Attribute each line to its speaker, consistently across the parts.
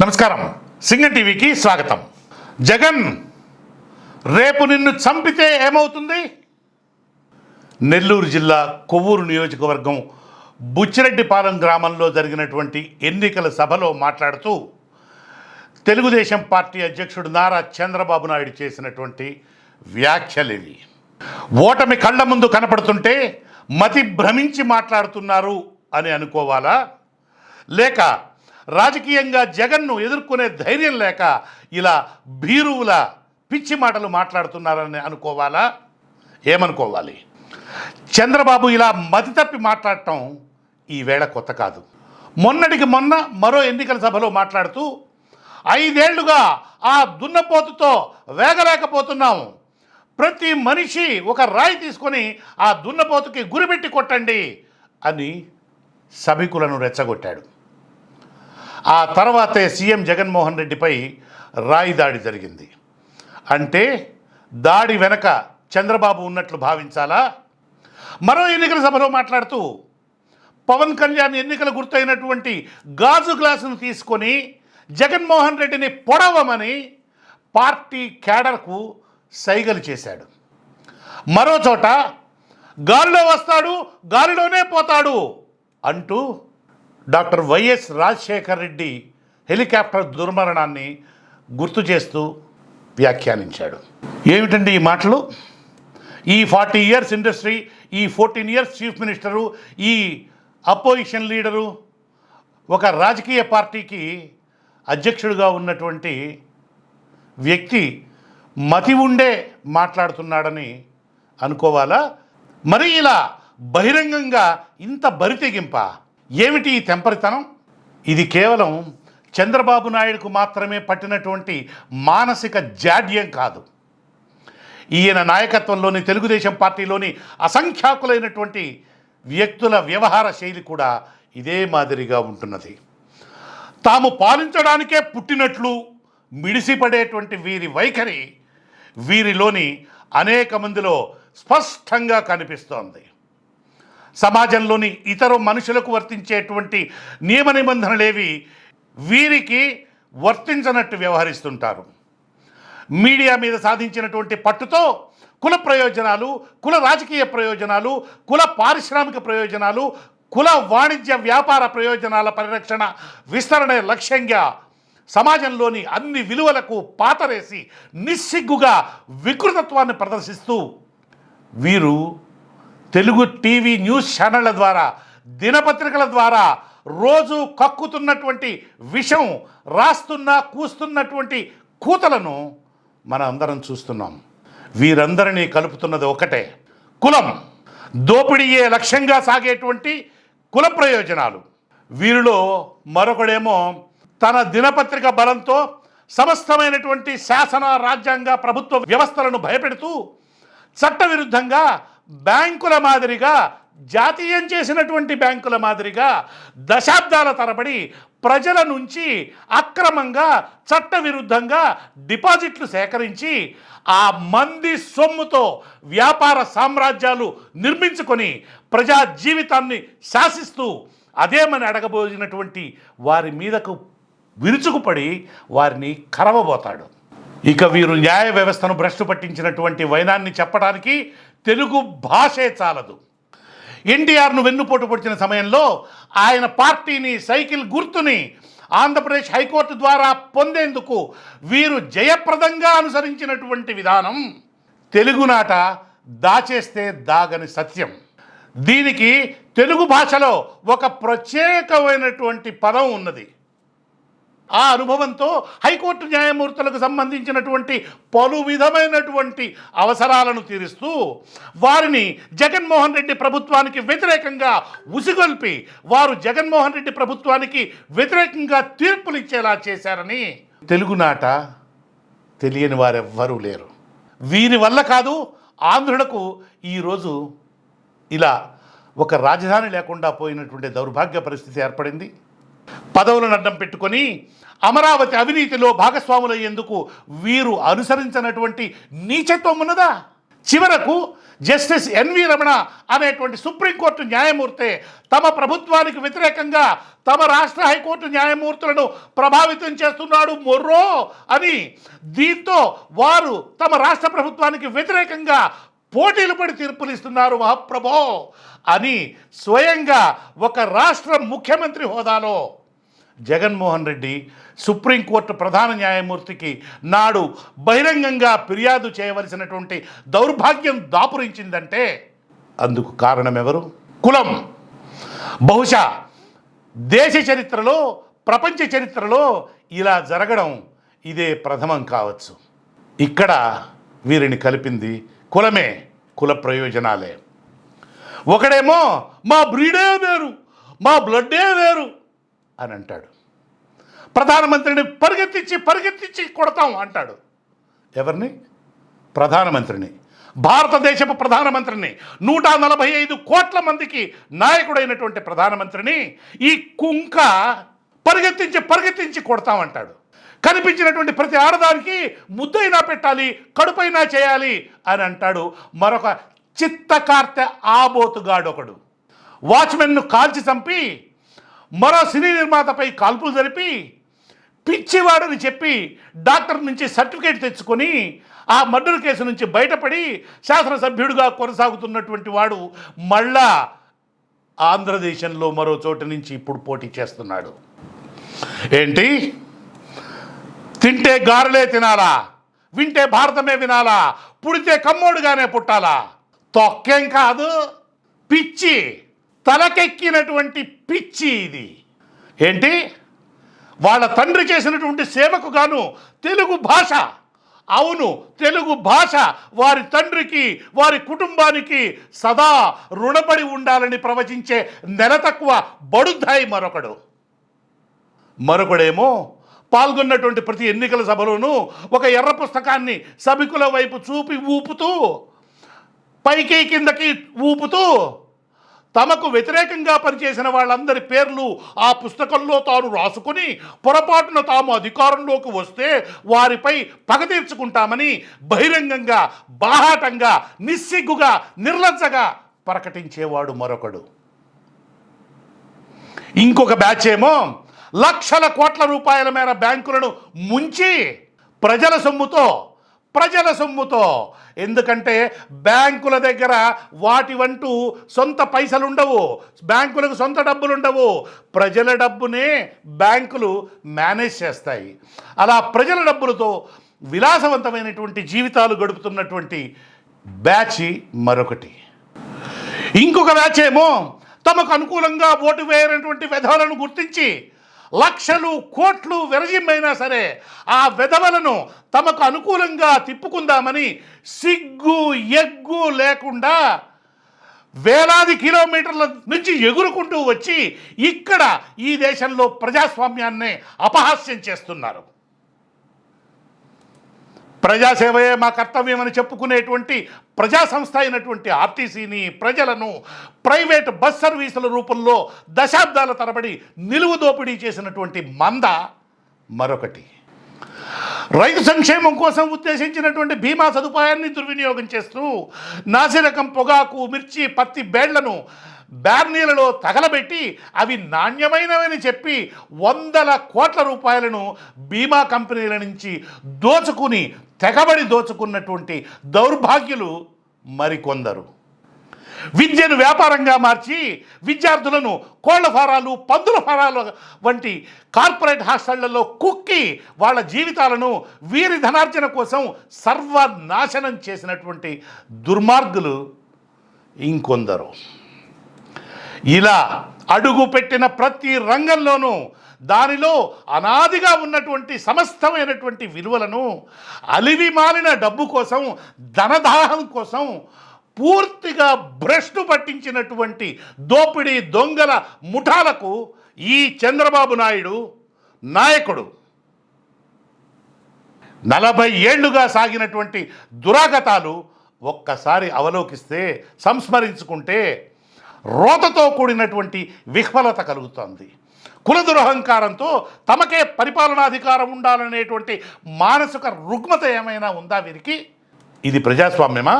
Speaker 1: నమస్కారం సింగం టీవీకి స్వాగతం జగన్ రేపు నిన్ను చంపితే ఏమవుతుంది నెల్లూరు జిల్లా కొవ్వూరు నియోజకవర్గం బుచ్చిరెడ్డిపాలెం గ్రామంలో జరిగినటువంటి ఎన్నికల సభలో మాట్లాడుతూ తెలుగుదేశం పార్టీ అధ్యక్షుడు నారా చంద్రబాబు నాయుడు చేసినటువంటి ఇవి ఓటమి కళ్ళ ముందు కనపడుతుంటే మతి భ్రమించి మాట్లాడుతున్నారు అని అనుకోవాలా లేక రాజకీయంగా జగన్ను ఎదుర్కొనే ధైర్యం లేక ఇలా భీరువుల పిచ్చి మాటలు మాట్లాడుతున్నారని అనుకోవాలా ఏమనుకోవాలి చంద్రబాబు ఇలా మతి తప్పి మాట్లాడటం ఈవేళ కొత్త కాదు మొన్నటికి మొన్న మరో ఎన్నికల సభలో మాట్లాడుతూ ఐదేళ్లుగా ఆ దున్నపోతుతో వేగలేకపోతున్నాం ప్రతి మనిషి ఒక రాయి తీసుకొని ఆ దున్నపోతుకి గురిపెట్టి కొట్టండి అని సభికులను రెచ్చగొట్టాడు ఆ తర్వాతే సీఎం జగన్మోహన్ రెడ్డిపై రాయి దాడి జరిగింది అంటే దాడి వెనక చంద్రబాబు ఉన్నట్లు భావించాలా మరో ఎన్నికల సభలో మాట్లాడుతూ పవన్ కళ్యాణ్ ఎన్నికల గుర్తైనటువంటి గాజు గ్లాసును తీసుకొని జగన్మోహన్ రెడ్డిని పొడవమని పార్టీ క్యాడర్కు సైగలు చేశాడు మరో చోట గాలిలో వస్తాడు గాలిలోనే పోతాడు అంటూ doctor YS Rajasekhar Reddy helicopter దుర్మరణాన్ని గుర్తు చేస్తూ వ్యాఖ్యానించాడు ఏమిటండి ఈ మాటలు ఈ ఫార్టీ ఇయర్స్ ఇండస్ట్రీ ఈ ఫోర్టీన్ ఇయర్స్ చీఫ్ మినిస్టరు ఈ అపోజిషన్ లీడరు ఒక రాజకీయ పార్టీకి అధ్యక్షుడిగా ఉన్నటువంటి వ్యక్తి మతి ఉండే మాట్లాడుతున్నాడని అనుకోవాలా మరి ఇలా బహిరంగంగా ఇంత బరితెగింపా ఏమిటి ఈ తెంపరితనం ఇది కేవలం చంద్రబాబు నాయుడుకు మాత్రమే పట్టినటువంటి మానసిక జాడ్యం కాదు ఈయన నాయకత్వంలోని తెలుగుదేశం పార్టీలోని అసంఖ్యాకులైనటువంటి వ్యక్తుల వ్యవహార శైలి కూడా ఇదే మాదిరిగా ఉంటున్నది తాము పాలించడానికే పుట్టినట్లు మిడిసిపడేటువంటి వీరి వైఖరి వీరిలోని అనేక మందిలో స్పష్టంగా కనిపిస్తోంది సమాజంలోని ఇతర మనుషులకు వర్తించేటువంటి నియమ నిబంధనలేవి వీరికి వర్తించనట్టు వ్యవహరిస్తుంటారు మీడియా మీద సాధించినటువంటి పట్టుతో కుల ప్రయోజనాలు కుల రాజకీయ ప్రయోజనాలు కుల పారిశ్రామిక ప్రయోజనాలు కుల వాణిజ్య వ్యాపార ప్రయోజనాల పరిరక్షణ విస్తరణ లక్ష్యంగా సమాజంలోని అన్ని విలువలకు పాతరేసి నిస్సిగ్గుగా వికృతత్వాన్ని ప్రదర్శిస్తూ వీరు తెలుగు టీవీ న్యూస్ ఛానళ్ల ద్వారా దినపత్రికల ద్వారా రోజు కక్కుతున్నటువంటి విషం రాస్తున్న కూస్తున్నటువంటి కూతలను మన అందరం చూస్తున్నాం వీరందరినీ కలుపుతున్నది ఒకటే కులం దోపిడీయే లక్ష్యంగా సాగేటువంటి కుల ప్రయోజనాలు వీరిలో మరొకడేమో తన దినపత్రిక బలంతో సమస్తమైనటువంటి శాసన రాజ్యాంగ ప్రభుత్వ వ్యవస్థలను భయపెడుతూ చట్టవిరుద్ధంగా బ్యాంకుల మాదిరిగా జాతీయం చేసినటువంటి బ్యాంకుల మాదిరిగా దశాబ్దాల తరబడి ప్రజల నుంచి అక్రమంగా చట్టవిరుద్ధంగా డిపాజిట్లు సేకరించి ఆ మంది సొమ్ముతో వ్యాపార సామ్రాజ్యాలు నిర్మించుకొని ప్రజా జీవితాన్ని శాసిస్తూ అదేమని అడగబోయినటువంటి వారి మీదకు విరుచుకుపడి వారిని కరవబోతాడు ఇక వీరు న్యాయ వ్యవస్థను భ్రష్టు పట్టించినటువంటి వైనాన్ని చెప్పడానికి తెలుగు భాషే చాలదు ఎన్టీఆర్ను వెన్నుపోటు పొడిచిన సమయంలో ఆయన పార్టీని సైకిల్ గుర్తుని ఆంధ్రప్రదేశ్ హైకోర్టు ద్వారా పొందేందుకు వీరు జయప్రదంగా అనుసరించినటువంటి విధానం తెలుగునాట దాచేస్తే దాగని సత్యం దీనికి తెలుగు భాషలో ఒక ప్రత్యేకమైనటువంటి పదం ఉన్నది ఆ అనుభవంతో హైకోర్టు న్యాయమూర్తులకు సంబంధించినటువంటి పలు విధమైనటువంటి అవసరాలను తీరుస్తూ వారిని జగన్మోహన్ రెడ్డి ప్రభుత్వానికి వ్యతిరేకంగా ఉసిగొల్పి వారు జగన్మోహన్ రెడ్డి ప్రభుత్వానికి వ్యతిరేకంగా తీర్పులు ఇచ్చేలా చేశారని తెలుగునాట తెలియని వారెవ్వరూ లేరు వీరి వల్ల కాదు ఆంధ్రులకు ఈరోజు ఇలా ఒక రాజధాని లేకుండా పోయినటువంటి దౌర్భాగ్య పరిస్థితి ఏర్పడింది పదవులను అడ్డం పెట్టుకొని అమరావతి అవినీతిలో భాగస్వాములయ్యేందుకు వీరు అనుసరించినటువంటి నీచత్వం ఉన్నదా చివరకు జస్టిస్ ఎన్వి రమణ అనేటువంటి సుప్రీంకోర్టు న్యాయమూర్తే తమ ప్రభుత్వానికి వ్యతిరేకంగా తమ రాష్ట్ర హైకోర్టు న్యాయమూర్తులను ప్రభావితం చేస్తున్నాడు మొర్రో అని దీంతో వారు తమ రాష్ట్ర ప్రభుత్వానికి వ్యతిరేకంగా పోటీలు పడి తీర్పులు ఇస్తున్నారు మహాప్రభో అని స్వయంగా ఒక రాష్ట్ర ముఖ్యమంత్రి హోదాలో జగన్మోహన్ రెడ్డి సుప్రీంకోర్టు ప్రధాన న్యాయమూర్తికి నాడు బహిరంగంగా ఫిర్యాదు చేయవలసినటువంటి దౌర్భాగ్యం దాపురించిందంటే అందుకు కారణం ఎవరు కులం బహుశా దేశ చరిత్రలో ప్రపంచ చరిత్రలో ఇలా జరగడం ఇదే ప్రథమం కావచ్చు ఇక్కడ వీరిని కలిపింది కులమే కుల ప్రయోజనాలే ఒకడేమో మా బ్రీడే వేరు మా బ్లడ్డే వేరు అని అంటాడు ప్రధానమంత్రిని పరిగెత్తించి పరిగెత్తించి కొడతాం అంటాడు ఎవరిని ప్రధానమంత్రిని భారతదేశపు ప్రధానమంత్రిని నూట నలభై ఐదు కోట్ల మందికి నాయకుడైనటువంటి ప్రధానమంత్రిని ఈ కుంక పరిగెత్తించి పరిగెత్తించి కొడతామంటాడు కనిపించినటువంటి ప్రతి ఆడదానికి ముద్దైనా పెట్టాలి కడుపైనా చేయాలి అని అంటాడు మరొక చిత్తకార్తె ఆబోతుగాడొకడు వాచ్మెన్ను కాల్చి చంపి మరో సినీ నిర్మాతపై కాల్పులు జరిపి పిచ్చివాడని చెప్పి డాక్టర్ నుంచి సర్టిఫికేట్ తెచ్చుకొని ఆ మర్డర్ కేసు నుంచి బయటపడి శాసనసభ్యుడిగా కొనసాగుతున్నటువంటి వాడు మళ్ళా ఆంధ్రదేశంలో మరో చోటు నుంచి ఇప్పుడు పోటీ చేస్తున్నాడు ఏంటి తింటే గారెలే తినాలా వింటే భారతమే వినాలా పుడితే కమ్మోడుగానే పుట్టాలా తొక్కేం కాదు పిచ్చి తలకెక్కినటువంటి పిచ్చి ఇది ఏంటి వాళ్ళ తండ్రి చేసినటువంటి సేవకు గాను తెలుగు భాష అవును తెలుగు భాష వారి తండ్రికి వారి కుటుంబానికి సదా రుణపడి ఉండాలని ప్రవచించే నెల తక్కువ బడుద్దాయి మరొకడు మరొకడేమో పాల్గొన్నటువంటి ప్రతి ఎన్నికల సభలోనూ ఒక ఎర్ర పుస్తకాన్ని సభికుల వైపు చూపి ఊపుతూ పైకి కిందకి ఊపుతూ తమకు వ్యతిరేకంగా పనిచేసిన వాళ్ళందరి పేర్లు ఆ పుస్తకంలో తాను రాసుకుని పొరపాటున తాము అధికారంలోకి వస్తే వారిపై పగ తీర్చుకుంటామని బహిరంగంగా బాహాటంగా నిస్సిగ్గుగా నిర్లజ్జగా ప్రకటించేవాడు మరొకడు ఇంకొక బ్యాచ్ ఏమో లక్షల కోట్ల రూపాయల మేర బ్యాంకులను ముంచి ప్రజల సొమ్ముతో ప్రజల సొమ్ముతో ఎందుకంటే బ్యాంకుల దగ్గర వాటివంటూ సొంత పైసలు ఉండవు బ్యాంకులకు సొంత డబ్బులు ఉండవు ప్రజల డబ్బునే బ్యాంకులు మేనేజ్ చేస్తాయి అలా ప్రజల డబ్బులతో విలాసవంతమైనటువంటి జీవితాలు గడుపుతున్నటువంటి బ్యాచ్ మరొకటి ఇంకొక బ్యాచ్ ఏమో తమకు అనుకూలంగా ఓటు వేయనటువంటి విధాలను గుర్తించి లక్షలు కోట్లు విరజిమ్మైనా సరే ఆ విధవలను తమకు అనుకూలంగా తిప్పుకుందామని సిగ్గు ఎగ్గు లేకుండా వేలాది కిలోమీటర్ల నుంచి ఎగురుకుంటూ వచ్చి ఇక్కడ ఈ దేశంలో ప్రజాస్వామ్యాన్ని అపహాస్యం చేస్తున్నారు ప్రజాసేవయే మా కర్తవ్యం అని చెప్పుకునేటువంటి ప్రజా సంస్థ అయినటువంటి ఆర్టీసీని ప్రజలను ప్రైవేట్ బస్ సర్వీసుల రూపంలో దశాబ్దాల తరబడి నిలువు దోపిడీ చేసినటువంటి మంద మరొకటి రైతు సంక్షేమం కోసం ఉద్దేశించినటువంటి బీమా సదుపాయాన్ని దుర్వినియోగం చేస్తూ నాసిరకం పొగాకు మిర్చి పత్తి బేళ్లను బ్యార్నీలలో తగలబెట్టి అవి నాణ్యమైనవని చెప్పి వందల కోట్ల రూపాయలను బీమా కంపెనీల నుంచి దోచుకుని తెగబడి దోచుకున్నటువంటి దౌర్భాగ్యులు మరికొందరు విద్యను వ్యాపారంగా మార్చి విద్యార్థులను కోళ్ల ఫారాలు పందుల ఫారాలు వంటి కార్పొరేట్ హాస్టళ్లలో కుక్కి వాళ్ళ జీవితాలను వీరి ధనార్జన కోసం సర్వనాశనం చేసినటువంటి దుర్మార్గులు ఇంకొందరు ఇలా అడుగు పెట్టిన ప్రతి రంగంలోనూ దానిలో అనాదిగా ఉన్నటువంటి సమస్తమైనటువంటి విలువలను అలివి మాలిన డబ్బు కోసం ధనదాహం కోసం పూర్తిగా భ్రష్టు పట్టించినటువంటి దోపిడీ దొంగల ముఠాలకు ఈ చంద్రబాబు నాయుడు నాయకుడు నలభై ఏళ్లుగా సాగినటువంటి దురాగతాలు ఒక్కసారి అవలోకిస్తే సంస్మరించుకుంటే రోతతో కూడినటువంటి విహ్వలత కలుగుతుంది కుల దురహంకారంతో తమకే పరిపాలనాధికారం ఉండాలనేటువంటి మానసిక రుగ్మత ఏమైనా ఉందా వీరికి ఇది ప్రజాస్వామ్యమా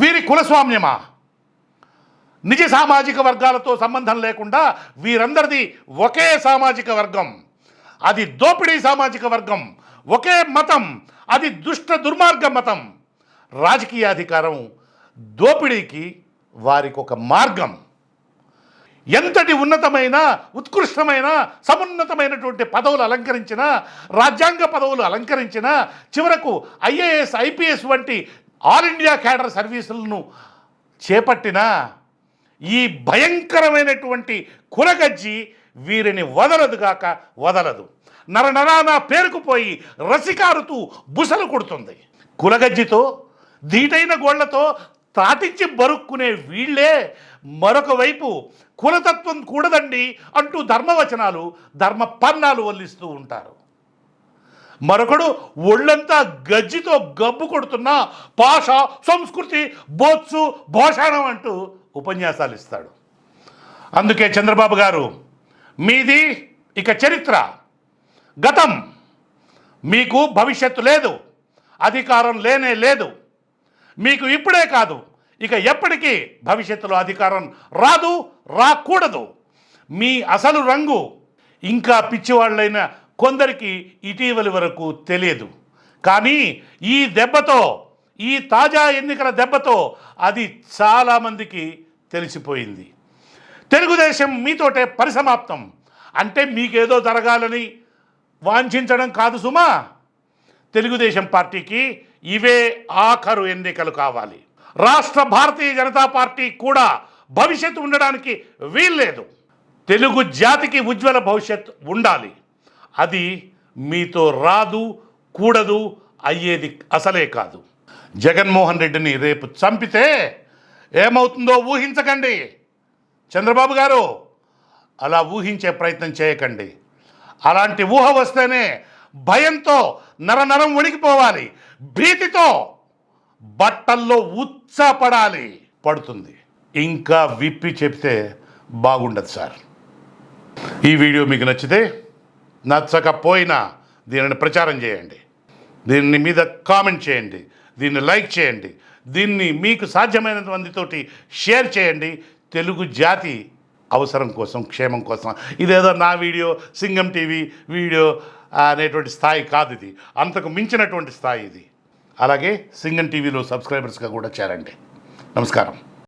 Speaker 1: వీరి కులస్వామ్యమా నిజ సామాజిక వర్గాలతో సంబంధం లేకుండా వీరందరిది ఒకే సామాజిక వర్గం అది దోపిడీ సామాజిక వర్గం ఒకే మతం అది దుష్ట దుర్మార్గ మతం రాజకీయాధికారం దోపిడీకి వారికి ఒక మార్గం ఎంతటి ఉన్నతమైన ఉత్కృష్టమైన సమున్నతమైనటువంటి పదవులు అలంకరించిన రాజ్యాంగ పదవులు అలంకరించిన చివరకు ఐఏఎస్ ఐపీఎస్ వంటి ఆల్ ఇండియా క్యాడర్ సర్వీసులను చేపట్టిన ఈ భయంకరమైనటువంటి కులగజ్జి వీరిని వదలదుగాక వదలదు నరనరాన పేరుకుపోయి రసికారుతూ బుసలు కొడుతుంది కులగజ్జితో ధీటైన గోళ్లతో తాటించి బరుక్కునే వీళ్లే మరొక వైపు కులతత్వం కూడదండి అంటూ ధర్మవచనాలు ధర్మ పన్నాలు వల్లిస్తూ ఉంటారు మరొకడు ఒళ్ళంతా గజ్జితో గబ్బు కొడుతున్న భాష సంస్కృతి బోత్సు భోషణం అంటూ ఉపన్యాసాలు ఇస్తాడు అందుకే చంద్రబాబు గారు మీది ఇక చరిత్ర గతం మీకు భవిష్యత్తు లేదు అధికారం లేనే లేదు మీకు ఇప్పుడే కాదు ఇక ఎప్పటికీ భవిష్యత్తులో అధికారం రాదు రాకూడదు మీ అసలు రంగు ఇంకా పిచ్చివాళ్ళైన కొందరికి ఇటీవలి వరకు తెలియదు కానీ ఈ దెబ్బతో ఈ తాజా ఎన్నికల దెబ్బతో అది చాలామందికి తెలిసిపోయింది తెలుగుదేశం మీతోటే పరిసమాప్తం అంటే మీకేదో జరగాలని వాంఛించడం కాదు సుమా తెలుగుదేశం పార్టీకి ఇవే ఆఖరు ఎన్నికలు కావాలి రాష్ట్ర భారతీయ జనతా పార్టీ కూడా భవిష్యత్తు ఉండడానికి వీల్లేదు తెలుగు జాతికి ఉజ్వల భవిష్యత్ ఉండాలి అది మీతో రాదు కూడదు అయ్యేది అసలే కాదు జగన్మోహన్ రెడ్డిని రేపు చంపితే ఏమవుతుందో ఊహించకండి చంద్రబాబు గారు అలా ఊహించే ప్రయత్నం చేయకండి అలాంటి ఊహ వస్తేనే భయంతో నర నరం ఉడికిపోవాలి భీతితో బట్టల్లో ఉత్సాహపడాలి పడుతుంది ఇంకా విప్పి చెప్తే బాగుండదు సార్ ఈ వీడియో మీకు నచ్చితే నచ్చకపోయినా దీనిని ప్రచారం చేయండి దీన్ని మీద కామెంట్ చేయండి దీన్ని లైక్ చేయండి దీన్ని మీకు సాధ్యమైనంత మందితోటి షేర్ చేయండి తెలుగు జాతి అవసరం కోసం క్షేమం కోసం ఇదేదో నా వీడియో సింగం టీవీ వీడియో అనేటువంటి స్థాయి కాదు ఇది అంతకు మించినటువంటి స్థాయి ఇది అలాగే సింగన్ టీవీలో సబ్స్క్రైబర్స్గా కూడా చేరండి నమస్కారం